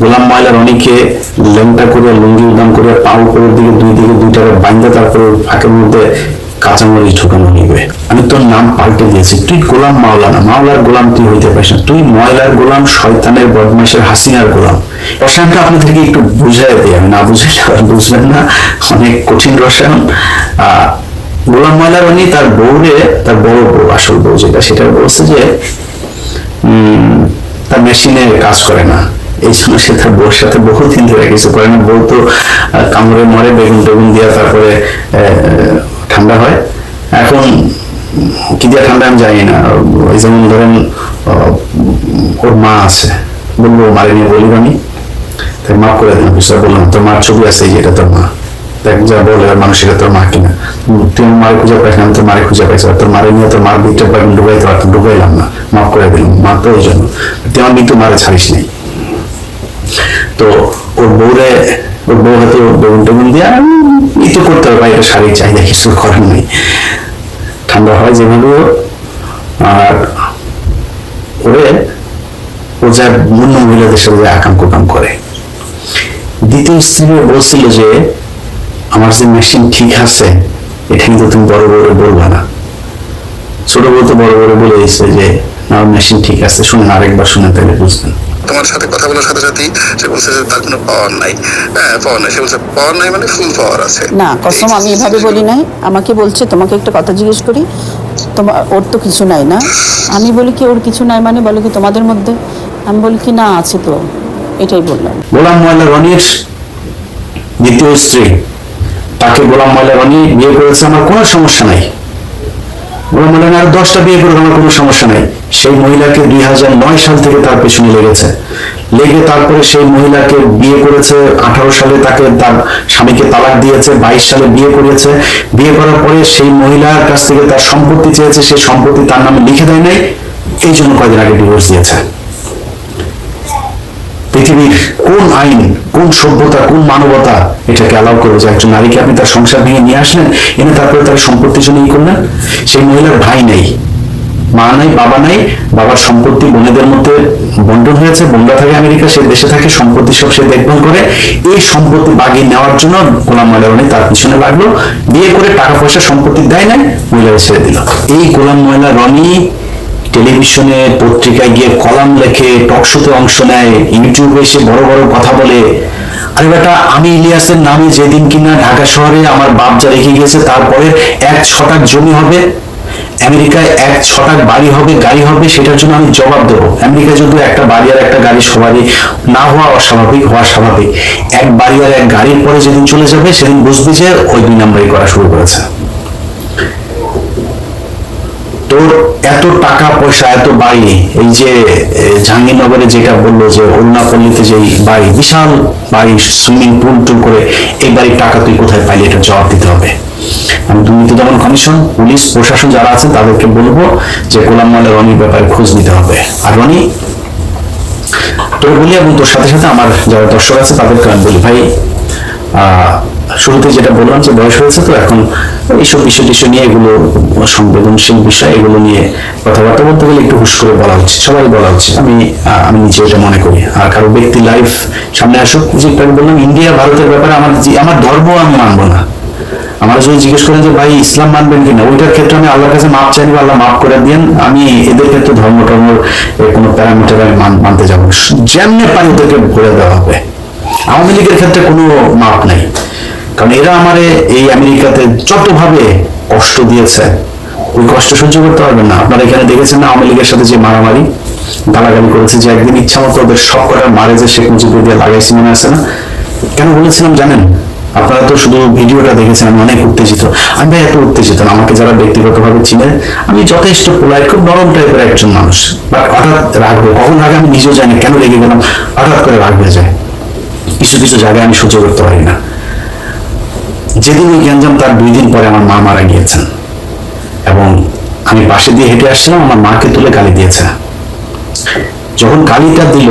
গোলাম ময়লার অনেকে লেংটা করে লুঙ্গি উদাম করে পা উপরের দিকে, দুই দিকে দুইটা বান্ধে তারপরে ফাঁকের মধ্যে কাঁচামরিচ ঢুকানো নিবে আমি তোর নাম পাল্টে দিয়েছি। তুই গোলাম মাওলা না। মাওলার গোলাম তুই হইতে পারিস না। তুই ময়লার গোলাম, শয়তানের হাসিনার গোলাম। রসায়নটা আপনাদেরকে একটু বুঝাই দিই। আমি না বুঝলে আর বুঝবেন না। অনেক কঠিন রসায়ন। গোলাম ময়লার উনি তার বউরে, তার বড় বউ, আসল বউ যেটা, সেটা বলছে যে তার মেশিনে কাজ করে না। এই জন্য সে তার বউর সাথে বহুদিন ধরে কিছু করে বউ তো কামড়ে মরে বেগুন টেগুন দিয়া তারপরে ঠান্ডা হয়। এখন কি দিয়ে ঠান্ডা আমি জানি না। ওই যেমন ধরেন ওর মা আছে। বলব মারে নিয়ে বলি আমি তাই মাফ করে দিলাম বিষয় বললাম তোর মার ছবি আছে যে এটা তোর মা। দেখ যা বলে মানুষ এটা তোর মা কিনা। তুই মারে খুঁজে পাইস না, আমি তোর মারে খুঁজে পাইছি। তোর মারে নিয়ে তোর মার বিটটা ডুবাইতে পারতাম ডুবাইলাম না। মাফ করে দিলাম মা তো ওই জন্য তুই আমার বিটু মারে ছাড়িস নেই। তো ওর বউরে, ওর বউ হয়তো বেগুন টেগুন দিয়ে ই তো করতে হবে এটা শারীরিক চাহিদা, কিছু করার নেই। ঠান্ডা হয় যেভাবে। আর ওরে, ও যা অন্য মহিলাদের সাথে আকাম কুকাম করে। দ্বিতীয় স্ত্রী বলছিল যে, আমার যে মেশিন ঠিক আছে এটা কিন্তু তুমি বড় বড় বলবা না। ছোট বউ তো বড় বড় বলে দিচ্ছে যে আমার মেশিন ঠিক আছে, শুনে আরেকবার শুনে তাহলে বুঝবেন। তোমার সাথে কথা বলার সাথে সাথেই সে বলছে যে তার কোনো পাওয়ার নাই। হ্যাঁ পাওয়ার নাই। সে বলছে পাওয়ার নাই মানে ফুল পাওয়ার আছে। না কসম আমি এভাবে বলি নাই। আমাকে বলছে তোমাকে একটা কথা জিজ্ঞেস করি। তোমার ওর তো কিছু নাই না? আমি বলি কি ওর কিছু নাই মানে বলে কি তোমাদের মধ্যে? আমি বলি কি না আছে তো। এটাই বললাম। গোলাম ময়লা রনির দ্বিতীয় স্ত্রী। তাকে গোলাম ময়লা রনি বিয়ে করেছে আমার কোনো সমস্যা নাই। গোলাম ময়লা আর দশটা বিয়ে করুক আমার কোনো সমস্যা নাই। সেই মহিলাকে দুই হাজার নয় সাল থেকে তার পেছনে লেগেছে। লেগে তারপরে সেই মহিলাকে বিয়ে করেছে, আঠারো সালে তাকে তার স্বামীকে তালাক দিয়েছে, বাইশ সালে বিয়ে করেছে বিয়ে করার পরে সেই মহিলার কাছ থেকে তার সম্পত্তি চেয়েছে, সেই সম্পত্তি তার নামে লিখে দেয় নাই। এই জন্য কয়দিন আগে ডিভোর্স দিয়েছে। পৃথিবীর কোন আইন, কোন সভ্যতা, কোন মানবতা এটাকে অ্যালাউ করবে যে একজন নারীকে আপনি তার সংসার ভেঙে নিয়ে আসলেন, এনে তারপরে তার সম্পত্তির জন্য ই করলেন? সেই মহিলার ভাই নেই, মা নাই, বাবা নাই, বাবার সম্পত্তি বোনেদের মধ্যে বন্টন হয়েছে, বোনরা থাকে আমেরিকা, সে দেশে থাকে, সম্পত্তি সব সে দেখভাল করে, এই সম্পত্তি বাগিয়ে নেওয়ার জন্য গোলাম ময়লা রনি তার পিছনে লাগল, বিয়ে করে টাকা পয়সা সম্পত্তি দেয় নাই, মহিলাকে ছেড়ে দিল। এই গোলাম ময়লা রনি টেলিভিশনে পত্রিকায় গিয়ে কলাম লেখে টক শোতে অংশ নেয়, ইউটিউবে এসে বড় বড় কথা বলে। আরে বেটা, আমি ইলিয়াসের নামে যেদিন কিনা ঢাকা শহরে আমার বাপ যা রেখে গেছে তারপরে এক ছটাক জমি হবে, আমেরিকায় এক ছটাক বাড়ি হবে, গাড়ি হবে, সেটার জন্য আমি জবাব দেবো। আমেরিকায় যদি একটা বাড়ি আর একটা গাড়ি সবারই না হওয়া অস্বাভাবিক, হওয়া স্বাভাবিক। এক বাড়ি আর এক গাড়ির পরে যেদিন চলে যাবে, সেদিন বুঝবে যে ওই দুই নাম্বারই করা শুরু করেছে। তোর এত টাকা পয়সা, এত বাড়ি, এই যে জাহাঙ্গীরনগরে যেটা বলল যে অরুণাপল্লীতে যে বাড়ি, বিশাল বাড়ি, সুইমিং পুল টুল করে, এই বাড়ির টাকা তুই কোথায় পাইলি? এটা জবাব দিতে হবে। আমি দুর্নীতি দমন কমিশন, পুলিশ, প্রশাসন যারা আছে, তাদেরকে বলব যে গোলাম মালের রনির ব্যাপারে খোঁজ নিতে হবে। আর রনি, তোর বলি এবং তোর সাথে সাথে আমার যারা দর্শক আছে, তাদেরকে আমি বলি, ভাই শুরুতে যেটা বললাম যে বয়স হয়েছে তো, এখন এইসব বিষয় টিষয় নিয়ে এগুলো সংবেদনশীল বিষয়, এগুলো নিয়ে কথাবার্তা বলতে গেলে একটু হুশ করে বলা উচিত, সবাই বলা উচিত। আমি আমি নিজে এটা মনে করি। আর কারও ব্যক্তি লাইফ সামনে আসুক, যে আগে বললাম, ইন্ডিয়া ভারতের ব্যাপারে আমার আমার ধর্ম আমি মানবো না। আমার যদি জিজ্ঞেস করেন যে ভাই ইসলাম মানবেন কিনা, ওইটার ক্ষেত্রে আমি আল্লাহর কাছে মাপ চাইনি আল্লাহ মাফ করে দিন আমি এদের ক্ষেত্রে ধর্ম টর্ম কোনো প্যারামিটার আমি মানতে যাব যেমনি পারি ওদেরকে ভরে দেওয়া হবে। আওয়ামী লীগের ক্ষেত্রে কোনো মাপ নাই। কারণ এরা আমারে এই আমেরিকাতে যতভাবে কষ্ট দিয়েছে, ওই কষ্ট সহ্য করতে পারবেন না। আপনারা এখানে দেখেছেন না, আওয়ামী লীগের সাথে যে মারামারি, গালাগালি করেছে, যে একদিন ইচ্ছা মতো ওদের সব কটা মারে যে শেখ মুজিবুর দিয়ে লাগাইছি মনে আছে না? কেন বলেছিলাম জানেন? আপনারা তো শুধু ভিডিওটা দেখেছেন, আমি অনেক উত্তেজিত। আমি এত উত্তেজিত না, আমাকে যারা ব্যক্তিগতভাবে চিনে, আমি যথেষ্ট পোলাইট, খুব নরম টাইপের একজন মানুষ। বাট হঠাৎ রাখব কখন আগে আমি নিজেও জানি কেন রেগে গেলাম, হঠাৎ করে রাগ হয়ে যায়। কিছু কিছু জায়গায় আমি সহ্য করতে পারি না। যেদিন ওই গ্যাঞ্জাম তার দুই দিন পরে আমার মা মারা গিয়েছেন। এবং আমি পাশে দিয়ে হেঁটে আসছিলাম, আমার মাকে তুলে গালি দিয়েছে। যখন গালিটা দিল,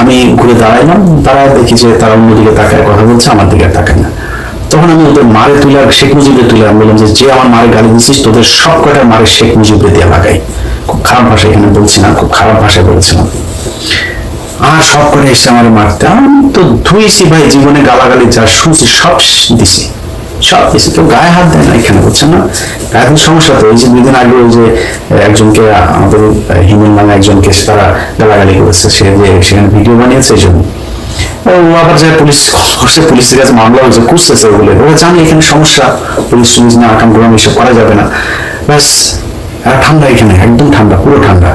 আমি ঘুরে দাঁড়াইলাম, দাঁড়ায় দেখি যে তারা অন্যদিকে তাকায়, কথা বলছে, আমার দিকে তাকায় না। তখন আমি ওদের মারে তুলে, শেখ মুজিবরে তুলে আমি বললাম যে আমার মারে গালি দিচ্ছিস তোদের সব কটার মারে শেখ মুজিবরে দিয়ে লাগাই। খুব খারাপ ভাষা এখানে বলছি না, খুব খারাপ ভাষায় বলছিলাম। আর সব করে এসে আমার মারতে, আমি তো ধুয়েছি ভাই, জীবনে গালাগালি যা শুনছি, সব দিছি। সব কিছু কেউ গায়ে হাত দেয় না, এখানে বুঝছেন না? এখন সমস্যা তো এই যে দুদিন আগে ওই যে একজনকে আমাদের হিমেল নামে একজনকে তারা গালাগালি করেছে, সে যে সেখানে ভিডিও বানিয়েছে এই জন্য। ও, আবার যে পুলিশ করছে পুলিশের কাছে মামলা হয়েছে, খুঁজতেছে ওগুলো। ওরা জানে এখানে সমস্যা, পুলিশ পুলিশ না আকাম গ্রাম এসব করা যাবে না। ব্যাস ঠান্ডা এখানে, একদম ঠান্ডা, পুরো ঠান্ডা।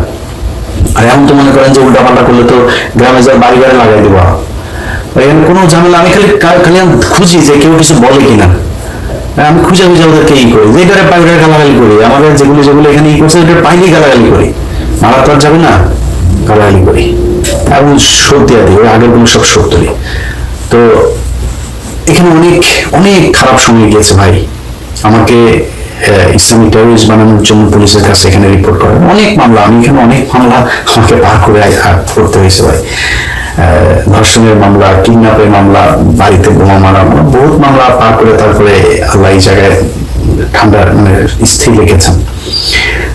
আর এখন তো মনে করেন যে উল্টা পাল্টা করলে তো গ্রামে যা বাড়ি বাড়ি লাগাই দেবো। এখানে কোনো ঝামেলা, আমি খালি খালি আমি খুঁজি যে কেউ কিছু বলে কিনা। আমি খুঁজে খুঁজে ওদেরকে ই করি। যে এটারে পাই গালাগালি করি। আমাদের যেগুলো যেগুলো এখানে ই করছে ওটা পাইলেই গালাগালি করি। মারা তো আর যাবে না, গালাগালি করি। এবং সত্যি দিই ওই কোনো সব তুলি তো এখানে অনেক অনেক খারাপ সময় গিয়েছে ভাই। আমাকে ইসলামিক টেরোরিস্ট বানানোর জন্য পুলিশের কাছে এখানে রিপোর্ট করে। অনেক মামলা, আমি এখানে অনেক মামলা আমাকে পার করে করতে হয়েছে ভাই। ধর্ষণের মামলা কিডন্যাপের মামলা, বাড়িতে বোমা মারা মামলা বহুত মামলা পার করে তারপরে আল্লাহ এই জায়গায় ঠান্ডা মানে স্থির রেখেছেন।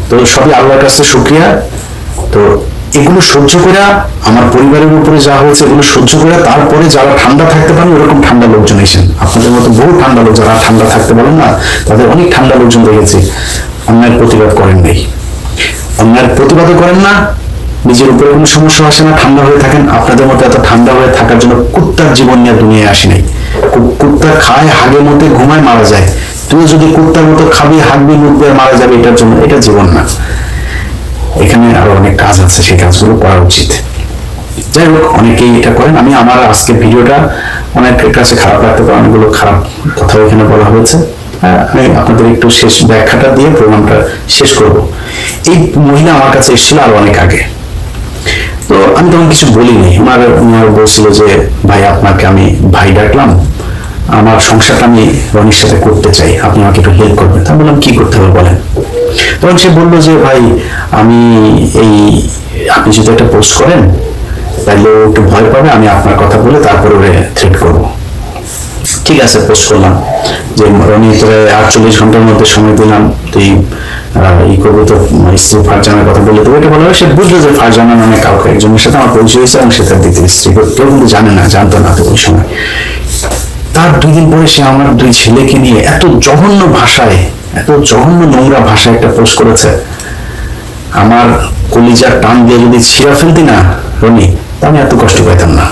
তো সবই আল্লাহর কাছে শুক্রিয়া। তো এগুলো সহ্য করে আমার পরিবারের উপরে যা হয়েছে, এগুলো সহ্য করে তারপরে যারা ঠান্ডা থাকতে পারেন, ওরকম ঠান্ডা লোকজন এসেন আপনাদের মতো বহু ঠান্ডা লোক যারা ঠান্ডা থাকতে পারেন না, তাদের অনেক ঠান্ডা লোকজন দেখেছি অন্যায়ের প্রতিবাদ করেন নাই। অন্যায়ের প্রতিবাদও করেন না, নিজের উপরে কোনো সমস্যা আসে না, ঠান্ডা হয়ে থাকেন। আপনাদের মতো এত ঠান্ডা হয়ে থাকার জন্য কুত্তার জীবন নিয়ে দুনিয়ায় আসি নাই। কুত্তা খায়, হাগে মতে ঘুমায়, মারা যায়। তুই যদি কুত্তার মতো খাবি, হাগবি আর মারা যাবে, এটার জন্য এটা জীবন না। এখানে আরও অনেক কাজ আছে সেই কাজগুলো করা উচিত। যাই হোক অনেকেই এটা করেন। আমি আমার আজকে ভিডিওটা অনেকের কাছে খারাপ লাগতে পারে অনেকগুলো খারাপ কথা এখানে বলা হয়েছে। হ্যাঁ, আমি আপনাদের একটু শেষ ব্যাখ্যাটা দিয়ে প্রোগ্রামটা শেষ করব। এই মহিলা আমার কাছে এসেছিল আরও অনেক আগে। তো আমি তখন কিছু বলিনি। আমার ওনার বলছিল যে ভাই আপনাকে আমি ভাই ডাকলাম। আমার সংসারটা আমি রনির সাথে করতে চাই। আপনি আমাকে একটু হেল্প করবেন। তা বললাম কি করতে হবে বলেন? তখন সে বলল যে, ভাই, আমি এই, আপনি যদি একটা পোস্ট করেন, তাহলে ও একটু ভয় পাবে, আমি আপনার কথা বলে তারপরে ওরে থ্রেট করব। ঠিক আছে পোস্ট করলাম। যে রনি, তোরে আটচল্লিশ ঘণ্টার মধ্যে সময় দিলাম, তুই ই করব তো স্ত্রী ফারজানের কথা বলে দেবো। এটা বলা সে বুঝলো যে ফারজানা নামে কাউকে একজনের সাথে আমার পরিচয় হয়েছে এবং সে তার দ্বিতীয় স্ত্রী। কেউ কিন্তু জানে না, জানতো না তো ওই সময়। তার দুই দিন পরে সে আমার দুই ছেলেকে নিয়ে এত জঘন্য ভাষায় এত জঘন্য নোংরা ভাষায় একটা পোস্ট করেছে। আমার কলিজার টান দিয়ে যদি ছিঁড়া ফেলতি না, রনি, তা আমি এত কষ্ট পাইতাম না।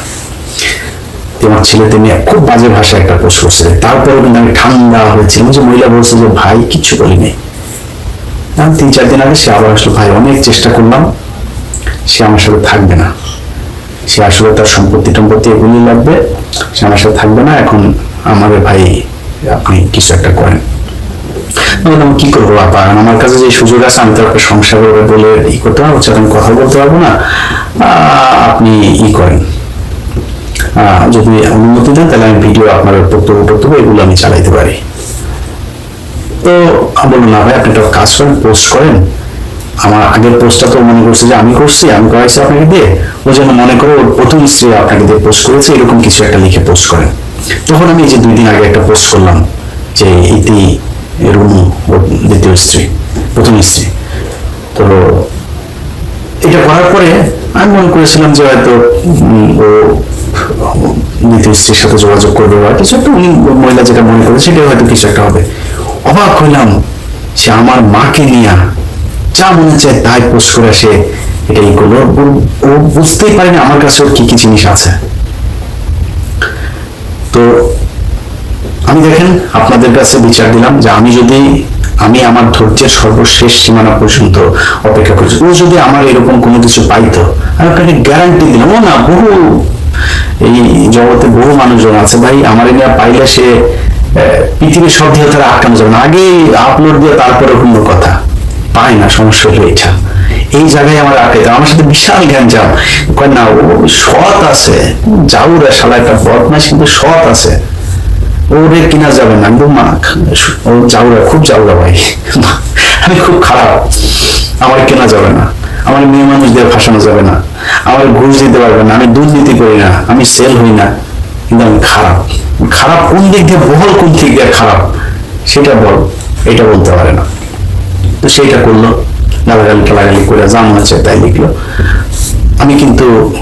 তোমার ছেলেতে নিয়ে খুব বাজে ভাষায় একটা পোস্ট করছে তারপরে কিন্তু আমি ঠান্ডা হয়েছিল যে মহিলা বলছে যে, ভাই, কিচ্ছু বলিনি। আমি তিন চার দিন আগে সে আবার আসলো, ভাই, অনেক চেষ্টা করলাম। সে আমার সাথে থাকবে না। সে আসলে তার সম্পত্তি টম্পত্তি এগুলি লাগবে। সে আমার সাথে থাকবে না। এখন আমাদের ভাই, আপনি কিছু একটা করেন। আমি কি করব আপা আমার কাছে যে সুযোগ আছে, আমি তো একটা সংসার বলে ই করতে পারব আমি কথা বলতে পারব না। আপনি ই করেন। যদি অনুমতি দেন, তাহলে আমি ভিডিও আপনার বক্তব্য বক্তব্য এগুলো আমি চালাইতে পারি। তো, বললাম, না ভাই, আপনি একটা কাজ করেন পোস্ট করেন। আমার আগের পোস্টটা তো মনে করছে যে আমি করছি, আমি করাইছি আপনাকে দিয়ে। ও যেন মনে করে ওর প্রথম স্ত্রী আপনাকে দিয়ে পোস্ট করেছে, এরকম কিছু একটা লিখে পোস্ট করেন। তখন আমি এই যে দুই দিন আগে একটা পোস্ট করলাম, যে ইতি ওর দ্বিতীয় স্ত্রী প্রথম স্ত্রী। তো এটা করার পরে আমি মনে করেছিলাম যে হয়তো ও দ্বিতীয় স্ত্রীর সাথে যোগাযোগ করবে বা কিছু একটা, উনি মহিলা যেটা মনে করে সেটাই হয়তো কিছু একটা হবে। অবাক হইলাম সে আমার মাকে নিয়ে যা মনে চায় তাই পোস্ট করে সে এটা ই করল। ও বুঝতেই পারেনি আমার কাছে ওর কি কি জিনিস আছে। তো আমি দেখেন, আপনাদের কাছে বিচার দিলাম যে আমি যদি, আমি আমার ধৈর্যের সর্বশেষ সীমানা পর্যন্ত অপেক্ষা করছি ও যদি আমার এরকম কোনো কিছু পাইতো, আমি আপনাকে গ্যারান্টি দিলাম, ও না, বহু, এই জগতে বহু মানুষজন আছে ভাই, আমার এটা পাইলে সে পৃথিবীর সব দিয়ে তারা আটকানো যাবে না। আগে আপলোড দিয়ে তারপরে অন্য কথা পায় না, সমস্যা হলো এটা এই জায়গায় আমার আটকে আমার সাথে বিশাল জ্ঞান যাও কয় না, ও সৎ আছে যাউরা শালা, একটা বদমাস কিন্তু সৎ আছে। ওরে কিনা যাবে না। একদম মা ও জাউরা খুব জাউরা ভাই। আমি খুব খারাপ। আমার কেনা যাবে না। আমার মেয়ে মানুষ দিয়ে ফাঁসানো যাবে না। আমার ঘুষ দিতে পারবে না। আমি দুর্নীতি করি না। আমি সেল হই না। কিন্তু আমি খারাপ। খারাপ কোন দিক দিয়ে, বহল কোন দিক দিয়ে খারাপ? সেটা বল। এটা বলতে পারে না। তো সেইটা করল। গালাগালি টালাগালি করে যা মনে হচ্ছে তাই লিখলো। আমি কিন্তু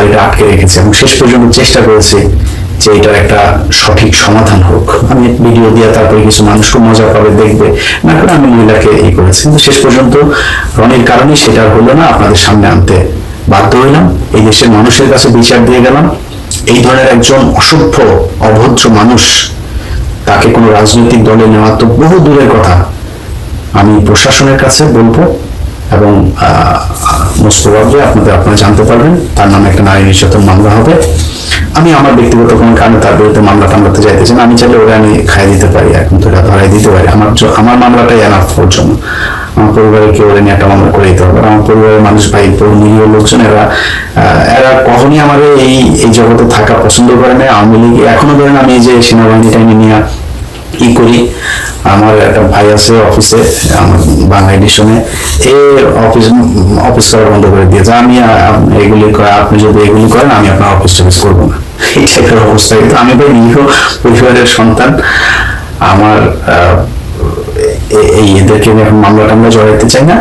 এটা আটকে রেখেছি এবং শেষ পর্যন্ত চেষ্টা করেছে। যে এটার একটা সঠিক সমাধান হোক। আমি ভিডিও দিয়ে তারপরে কিছু মানুষকে মজা পাবে, দেখবে। না করে আমি মহিলাকে ই করেছি। কিন্তু শেষ পর্যন্ত রনির কারণে সেটা হলো না, আপনাদের সামনে আনতে বাধ্য হইলাম। এই দেশের মানুষের কাছে বিচার দিয়ে গেলাম। এই ধরনের একজন অসভ্য, অভদ্র মানুষ তাকে কোনো রাজনৈতিক দলে নেওয়া তো বহু দূরের কথা। আমি প্রশাসনের কাছে বলব এবং মোস্ট আপনাদের আপনারা জানতে পারবেন, তার নামে একটা নারী নির্যাতন মামলা হবে। আমি আমার ব্যক্তিগত কোনো কারণে তার বিরুদ্ধে মামলা টামলাতে যাইতেছি না। আমি চাইলে ওরা আমি খাই দিতে পারি এখন তো এটা ধরাই দিতে পারি। আমার আমার মামলাটাই এনাফ ওর জন্য আমার পরিবারের কেউ ওরা নিয়ে একটা মামলা করে দিতে আর আমার পরিবারের মানুষ, ভাই নিরীহ লোকজন, এরা এরা কখনই আমার এই এই জগতে থাকা পছন্দ করে না। আওয়ামী লীগ এখনও ধরেন আমি যে সেনাবাহিনীটা নিয়ে ই করি? আমার একটা ভাই আছে অফিসে, আমার বাংলা এডিশনে। এ অফিস অফিস করা বন্ধ করে দিয়েছে আমি, এগুলি আপনি যদি এগুলি করেন, আমি আপনার অফিস টফিস করব না। এই টাইপের অবস্থা। কিন্তু আমি ভাই নিরীহ পরিবারের সন্তান। আমার এই এদেরকে আমি মামলা টামলা জড়াইতে চাই না।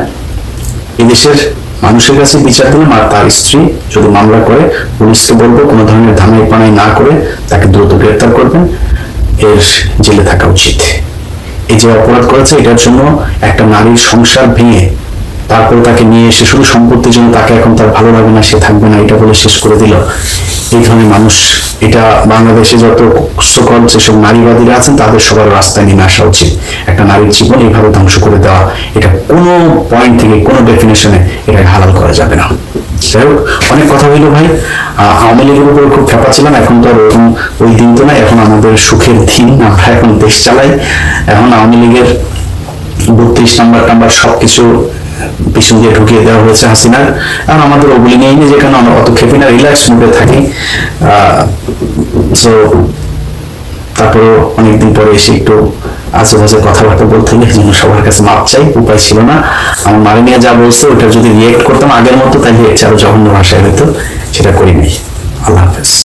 এদেশের মানুষের কাছে বিচার দিলাম, আর তার স্ত্রী যদি মামলা করে, পুলিশকে বলব, কোনো ধরনের ধামাই পানাই না করে তাকে দ্রুত গ্রেফতার করবেন। এর জেলে থাকা উচিত। এই যে অপরাধ করেছে এটার জন্য একটা নারীর সংসার ভেঙে তারপর তাকে নিয়ে এসে শুধু সম্পত্তির জন্য তাকে এখন তার ভালো লাগে না, সে থাকবে না, এটা বলে শেষ করে দিল। এই ধরনের মানুষ, এটা বাংলাদেশে যত সকল যেসব নারীবাদীরা আছেন, তাদের সবার রাস্তায় নেমে আসা উচিত। একটা নারীর জীবন এইভাবে ধ্বংস করে দেওয়া, এটা কোনো পয়েন্ট থেকে কোনো ডেফিনেশনে এটাকে হালাল করা যাবে না। যাই হোক, অনেক কথা হইল ভাই। আওয়ামী লীগের উপর খুব খেপা ছিলাম, এখন তো ওরকম ওই দিন তো না, এখন আমাদের সুখের দিন, আমরা এখন দেশ চালাই। এখন আওয়ামী লীগের বত্রিশ নাম্বার টাম্বার সবকিছু পিছন দিয়ে ঢুকিয়ে দেওয়া হয়েছে হাসিনার। এখন আমাদের ওগুলি নেই যেখানে আমরা না রিল্যাক্স মুডে থাকি। সো অনেকদিন পরে এসে একটু আশেপাশে কথাবার্তা বলতে হলে জন্য সবার কাছে মাপ চাই, উপায় ছিল না। আমার মারি নিয়ে যা বলছে ওটা যদি রিয়েক্ট করতাম আগের মতো, তাহলে আরও জঘন্য ভাষায় হয়তো সেটা করি নাই আল্লাহ হাফেজ।